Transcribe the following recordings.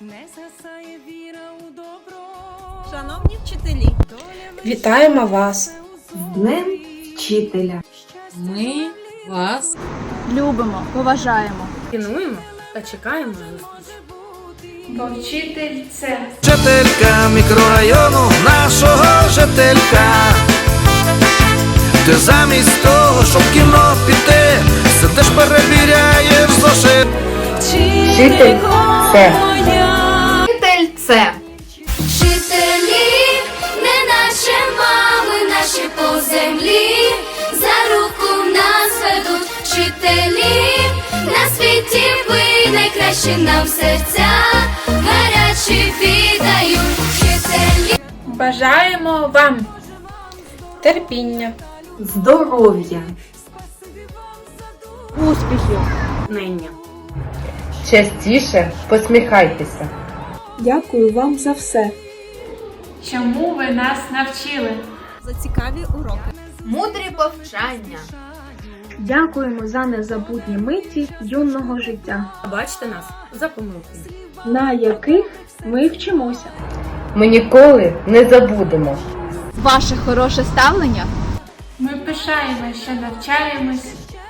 не згасає віра у добро. Шановні вчителі, Вітаємо вас! Днем вчителя. Ми вас любимо, поважаємо. цінуємо та чекаємо зустріч. Бо вчитель це Жителька мікрорайону нашого жителька. Ти замість того, щоб в кіно піти, сидиш перебіряєш зошит. Вчитель це це Вчителі, не наче мами наші по землі, за руку нас ведуть вчителі, на світі ви найкращі нам серця, гарячі віддають вчителі. бажаємо вам терпіння, Здоров'я. успіхів. Нення. Частіше посміхайтеся. Дякую вам за все. чому ви нас навчили. За цікаві уроки. Мудрі повчання. Дякуємо за незабутні миті юного життя, Бачите нас за помилки. на яких ми вчимося. Ми ніколи не забудемо. Ваше хороше ставлення Ми пишаємося, що навчаємось.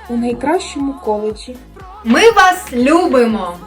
У найкращому коледжі Ми вас любимо!